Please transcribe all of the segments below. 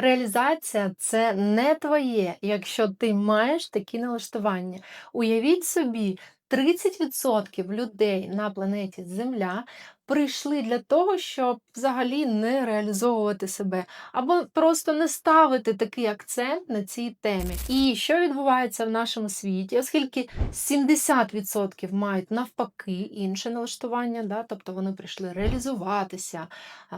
Реалізація це не твоє, якщо ти маєш такі налаштування. Уявіть собі, 30% людей на планеті Земля прийшли для того, щоб взагалі не реалізовувати себе, або просто не ставити такий акцент на цій темі. І що відбувається в нашому світі, оскільки 70% мають навпаки інше налаштування, да, тобто вони прийшли реалізуватися,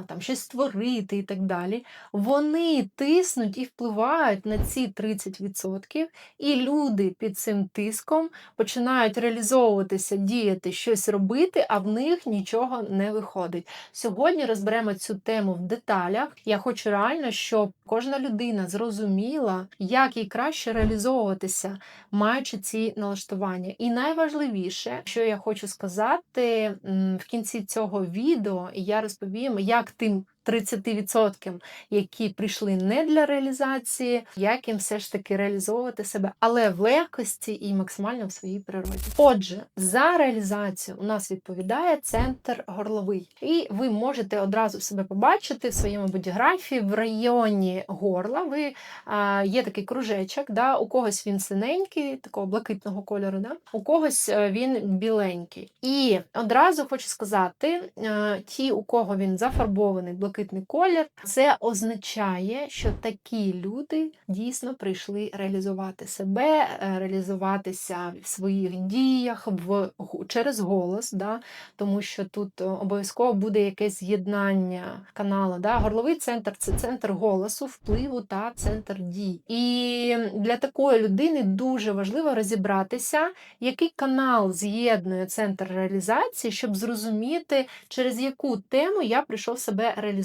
там щось створити і так далі. Вони тиснуть і впливають на ці 30%, і люди під цим тиском починають реалізовуватися, діяти, щось робити, а в них нічого не виходить. Сьогодні розберемо цю тему в деталях. Я хочу реально, щоб кожна людина зрозуміла, як їй краще реалізовуватися, маючи ці налаштування. І найважливіше, що я хочу сказати в кінці цього відео, я розповім, як тим 30%, які прийшли не для реалізації, як їм все ж таки реалізовувати себе, але в легкості і максимально в своїй природі. Отже, за реалізацію у нас відповідає центр горловий, і ви можете одразу себе побачити в своєму бодіграфі в районі горла. Ви а, є такий кружечок, да, у когось він синенький, такого блакитного кольору, да, у когось е, він біленький. І одразу хочу сказати: е, ті, у кого він зафарбований блакитний колір, це означає, що такі люди дійсно прийшли реалізувати себе, е, реалізуватися в своїх діях в через голос, да, тому що тут е, обов'язково буде якесь з'єднання каналу. Да. Горловий центр це центр голосу, впливу та центр дій. І для такої людини дуже важливо розібратися, який канал з'єднує центр реалізації, щоб зрозуміти, через яку тему я прийшов себе реалізувати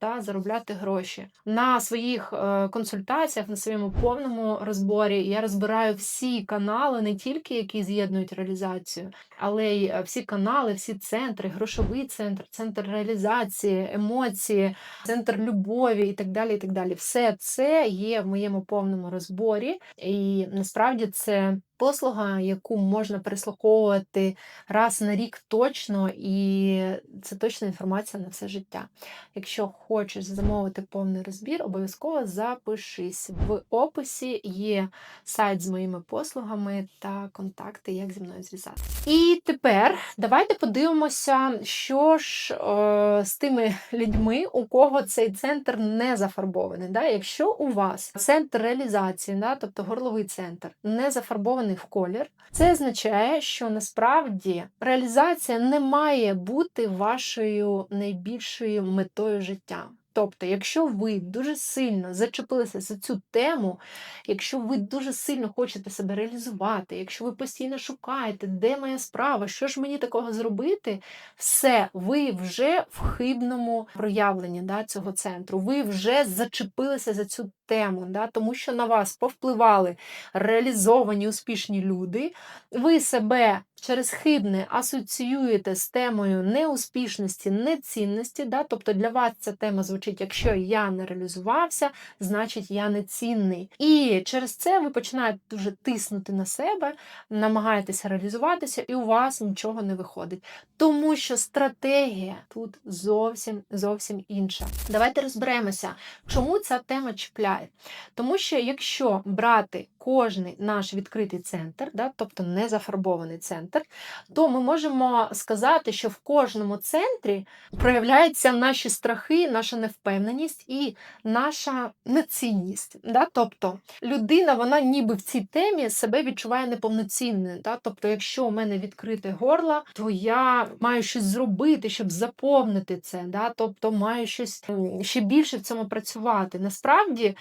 та заробляти гроші. На своїх е, консультаціях, на своєму повному розборі я розбираю всі канали, не тільки які з'єднують реалізацію, але й е, всі канали, всі центри, грошовий центр, центр реалізації, емоції, центр любові і так далі. І так далі. Все це є в моєму повному розборі, і насправді це. Послуга, яку можна переслуховувати раз на рік точно, і це точна інформація на все життя. Якщо хочеш замовити повний розбір, обов'язково запишись. В описі є сайт з моїми послугами та контакти, як зі мною зв'язати. І тепер давайте подивимося, що ж е, з тими людьми, у кого цей центр не зафарбований. Да? Якщо у вас центр реалізації, да, тобто горловий центр, не зафарбований в колір, це означає, що насправді реалізація не має бути вашою найбільшою метою життя. Тобто, якщо ви дуже сильно зачепилися за цю тему, якщо ви дуже сильно хочете себе реалізувати, якщо ви постійно шукаєте, де моя справа, що ж мені такого зробити, все, ви вже в хибному проявленні да, цього центру. Ви вже зачепилися за цю тему, да, тому що на вас повпливали реалізовані успішні люди. Ви себе через хибне асоціюєте з темою неуспішності, нецінності. Да? Тобто для вас ця тема звучить, якщо я не реалізувався, значить я не цінний. І через це ви починаєте дуже тиснути на себе, намагаєтеся реалізуватися, і у вас нічого не виходить. Тому що стратегія тут зовсім зовсім інша. Давайте розберемося, чому ця тема чіпляє. Тому що якщо брати кожний наш відкритий центр, да, тобто не зафарбований центр, то ми можемо сказати, що в кожному центрі проявляються наші страхи, наша невпевненість і наша нецінність. Да? Тобто людина, вона ніби в цій темі себе відчуває неповноцінною. Да? Тобто, якщо у мене відкрите горло, то я маю щось зробити, щоб заповнити це. Да? Тобто маю щось ще більше в цьому працювати. Насправді.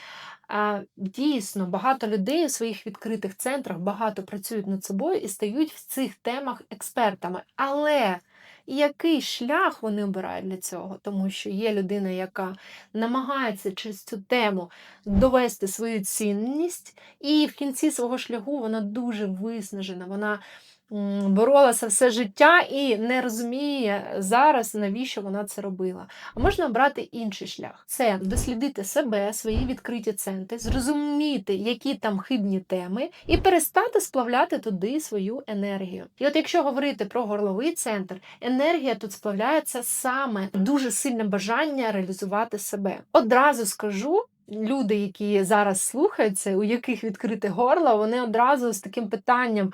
Дійсно, багато людей у своїх відкритих центрах багато працюють над собою і стають в цих темах експертами. Але який шлях вони обирають для цього? Тому що є людина, яка намагається через цю тему довести свою цінність, і в кінці свого шляху вона дуже виснажена. Вона боролася все життя і не розуміє зараз, навіщо вона це робила. А можна обрати інший шлях: це дослідити себе, свої відкриті центри, зрозуміти, які там хибні теми, і перестати сплавляти туди свою енергію. І от якщо говорити про горловий центр, енергія тут сплавляється саме дуже сильне бажання реалізувати себе. Одразу скажу. люди, які зараз слухаються, у яких відкрите горло, вони одразу з таким питанням: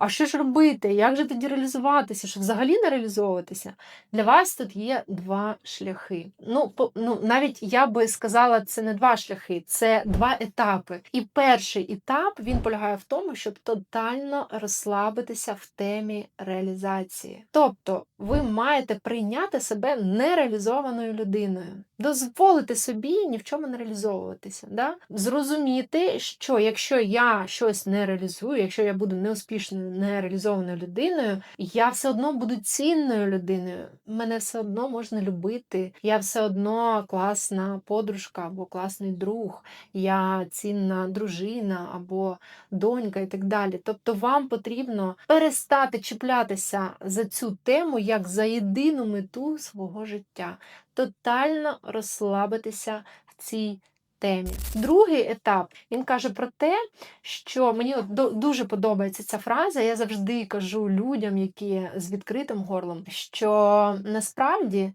а що ж робити? Як же тоді реалізуватися? Що взагалі не реалізовуватися? Для вас тут є два шляхи. Ну, по, ну навіть я би сказала, це не два шляхи, це два етапи. І перший етап він полягає в тому, щоб тотально розслабитися в темі реалізації. Тобто, ви маєте прийняти себе нереалізованою людиною, дозволити собі ні в чому не реалізовуватися. Да? Зрозуміти, що якщо я щось не реалізую, якщо я буду неуспішною, нереалізованою людиною, я все одно буду цінною людиною. Мене все одно можна любити. Я все одно класна подружка або класний друг, я цінна дружина або донька і так далі. Тобто вам потрібно перестати чіплятися за цю тему як за єдину мету свого життя, тотально розслабитися в цій темі. Другий етап він каже про те, що мені от дуже подобається ця фраза. Я завжди кажу людям, які з відкритим горлом, що насправді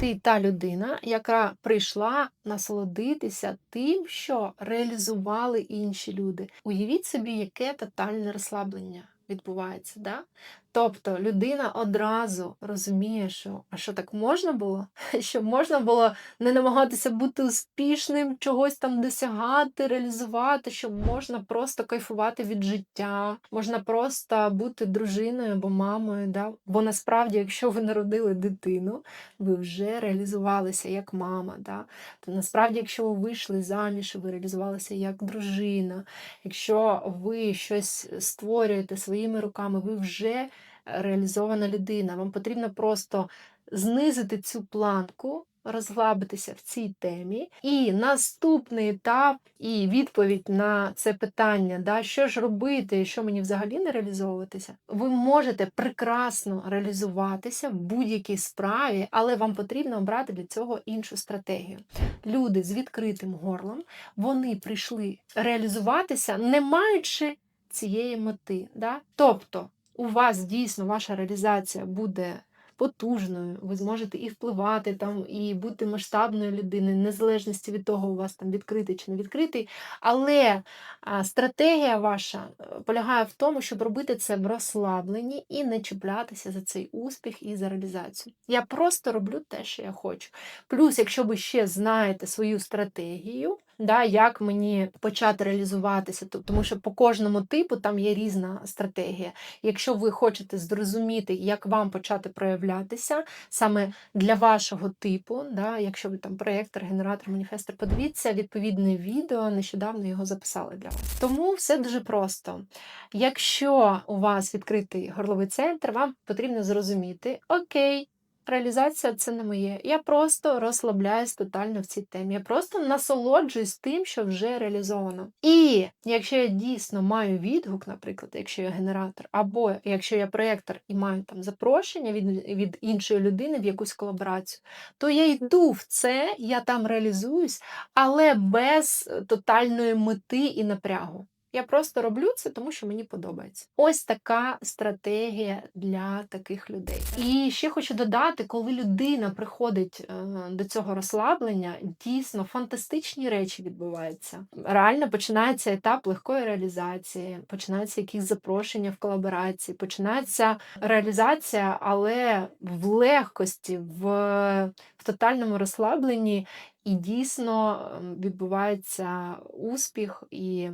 ти та людина, яка прийшла насолодитися тим, що реалізували інші люди. Уявіть собі, яке тотальне розслаблення відбувається. Да? Тобто людина одразу розуміє, що а що так можна було? Що можна було не намагатися бути успішним, чогось там досягати, реалізувати, що можна просто кайфувати від життя, можна просто бути дружиною або мамою. Да? Бо насправді, якщо ви народили дитину, ви вже реалізувалися як мама. Да? То насправді, якщо ви вийшли заміж, ви реалізувалися як дружина, якщо ви щось створюєте своїми руками, ви вже реалізована людина. Вам потрібно просто знизити цю планку, розслабитися в цій темі. І наступний етап і відповідь на це питання, да, що ж робити, що мені взагалі не реалізовуватися, ви можете прекрасно реалізуватися в будь-якій справі, але вам потрібно обрати для цього іншу стратегію. Люди з відкритим горлом вони прийшли реалізуватися, не маючи цієї мети. Да? Тобто у вас дійсно ваша реалізація буде потужною, ви зможете і впливати там, і бути масштабною людиною, незалежності від того, у вас там відкритий чи не відкритий. Але стратегія ваша е, полягає в тому, щоб робити це в розслабленні і не чіплятися за цей успіх і за реалізацію. Я просто роблю те, що я хочу. Плюс, якщо ви ще знаєте свою стратегію, да, як мені почати реалізуватися, то- тому що по кожному типу там є різна стратегія. Якщо ви хочете зрозуміти, як вам почати проявлятися саме для вашого типу, да, якщо ви там проєктор, генератор, маніфестор, подивіться відповідне відео, нещодавно його записали для вас. Тому все дуже просто. Якщо у вас відкритий горловий центр, вам потрібно зрозуміти, окей. Реалізація це не моє. Я просто розслабляюсь тотально в цій темі. Я просто насолоджуюсь тим, що вже реалізовано. І якщо я дійсно маю відгук, наприклад, якщо я генератор, або якщо я проєктор і маю там запрошення від, від іншої людини в якусь колаборацію, то я йду в це, я там реалізуюсь, але без тотальної мети і напрягу. Я просто роблю це, тому що мені подобається. Ось така стратегія для таких людей. І ще хочу додати, коли людина приходить е, до цього розслаблення, дійсно фантастичні речі відбуваються. Реально починається етап легкої реалізації, починаються якісь запрошення в колаборації, починається реалізація, але в легкості, в, в тотальному розслабленні, і дійсно ем, відбувається успіх і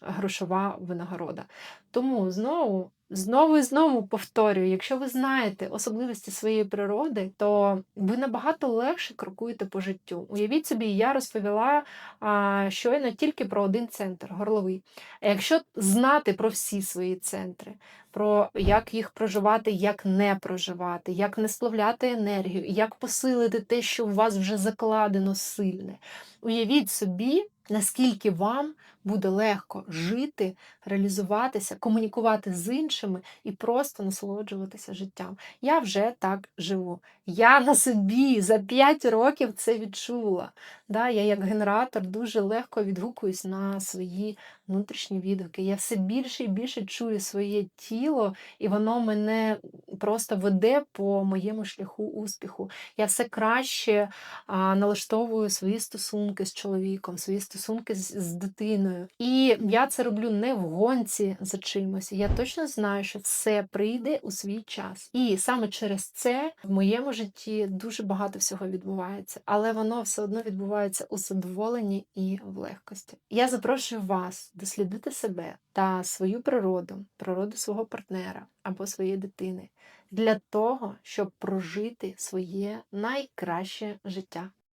грошова винагорода. Тому знову, знову і знову повторюю, якщо ви знаєте особливості своєї природи, то ви набагато легше крокуєте по життю. Уявіть собі, я розповіла а, щойно тільки про один центр горловий. А якщо знати про всі свої центри, про як їх проживати, як не проживати, як не сплавляти енергію, як посилити те, що у вас вже закладено сильне. Уявіть собі, наскільки вам буде легко жити, реалізуватися, комунікувати з іншими і просто насолоджуватися життям. Я вже так живу. Я на собі за 5 років це відчула. Да, я як генератор дуже легко відгукуюсь на свої внутрішні відгуки. Я все більше і більше чую своє тіло, і воно мене просто веде по моєму шляху успіху. Я все краще а, налаштовую свої стосунки з чоловіком, свої стосунки з, з дитиною. І я це роблю не в гонці за чимось. Я точно знаю, що все прийде у свій час. І саме через це в моєму житті дуже багато всього відбувається, але воно все одно відбувається у задоволенні і в легкості. Я запрошую вас дослідити себе та свою природу, природу свого партнера або своєї дитини для того, щоб прожити своє найкраще життя.